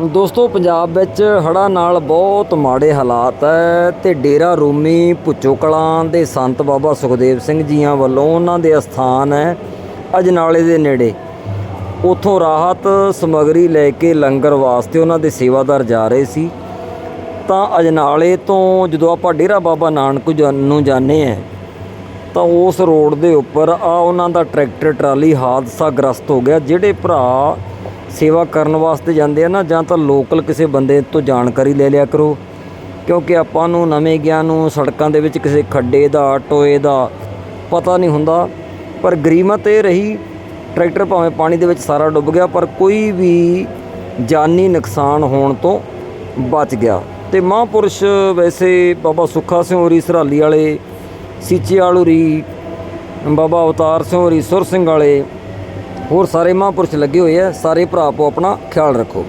ਦੋਸਤੋ, ਪੰਜਾਬ ਵਿੱਚ ਹੜ੍ਹਾਂ ਨਾਲ ਬਹੁਤ ਮਾੜੇ ਹਾਲਾਤ ਹੈ ਤੇ ਡੇਰਾ ਰੂਮੀ ਭੁੱਚੋ ਕਲਾਂ ਦੇ ਸੰਤ ਬਾਬਾ ਸੁਖਦੇਵ ਸਿੰਘ ਜੀਆਂ ਵੱਲੋਂ ਉਹਨਾਂ ਦੇ ਅਸਥਾਨ ਹੈ ਅਜਨਾਲੇ ਦੇ ਨੇੜੇ। ਉਥੋਂ ਰਾਹਤ ਸਮਗਰੀ ਲੈ ਕੇ ਲੰਗਰ ਵਾਸਤੇ ਉਹਨਾਂ ਦੇ ਸੇਵਾਦਾਰ ਜਾ ਰਹੇ ਸੀ। ਤਾਂ ਅਜਨਾਲੇ ਤੋਂ ਜਦੋਂ ਆਪਾਂ ਡੇਰਾ ਬਾਬਾ ਨਾਨਕ ਜਾ- ਨੂੰ ਜਾਂਦੇ ਹਾਂ ਤਾਂ ਉਸ ਰੋਡ ਦੇ ਉੱਪਰ ਆ ਉਹਨਾਂ ਦਾ ਟਰੈਕਟਰ, ਟਰਾਲੀ ਹਾਦਸਾ ਗ੍ਰਸਤ ਹੋ ਗਿਆ, ਜਿਹੜੇ ਭਰਾ ਸੇਵਾ ਕਰਨ ਵਾਸਤੇ ਜਾਂਦੇ ਆ ਨਾ, ਜਾਂ ਤਾਂ ਲੋਕਲ ਕਿਸੇ ਬੰਦੇ ਤੋਂ ਜਾਣਕਾਰੀ ਲੈ ਲਿਆ ਕਰੋ। ਕਿਉਂਕਿ ਆਪਾਂ ਨੂੰ ਨਵੇਂ ਗਿਆਨ ਨੂੰ ਸੜਕਾਂ ਦੇ ਵਿੱਚ ਕਿਸੇ ਖੱਡੇ ਦਾ, ਟੋਏ ਦਾ ਪਤਾ ਨਹੀਂ ਹੁੰਦਾ। ਪਰ ਗਰੀਮਤ ਇਹ ਰਹੀ, ਟਰੈਕਟਰ ਭਾਵੇਂ ਪਾਣੀ ਦੇ ਵਿੱਚ ਸਾਰਾ ਡੁੱਬ ਗਿਆ, ਪਰ ਕੋਈ ਵੀ ਜਾਨੀ ਨੁਕਸਾਨ ਹੋਣ ਤੋਂ ਬਚ ਗਿਆ। ਤੇ ਮਹਾਂਪੁਰਸ਼ ਵੈਸੇ ਬਾਬਾ ਸੁੱਖਾ ਸਿੰਘ ਹੋਰੀ ਸਰਾਲੀ ਵਾਲੇ ਸੀਚੇ ਵਾਲੂਰੀ ਬਾਬਾ ਅਵਤਾਰ ਸਿੰਘ ਹੋਰੀ ਸੁਰ ਸਿੰਘ ਵਾਲੇ ਹੋਰ ਸਾਰੇ ਮਹਾਂਪੁਰਸ਼ ਲੱਗੇ ਹੋਏ ਆ ਸਾਰੇ ਭਰਾ ਆਪੋ ਆਪਣਾ ਖਿਆਲ ਰੱਖੋ।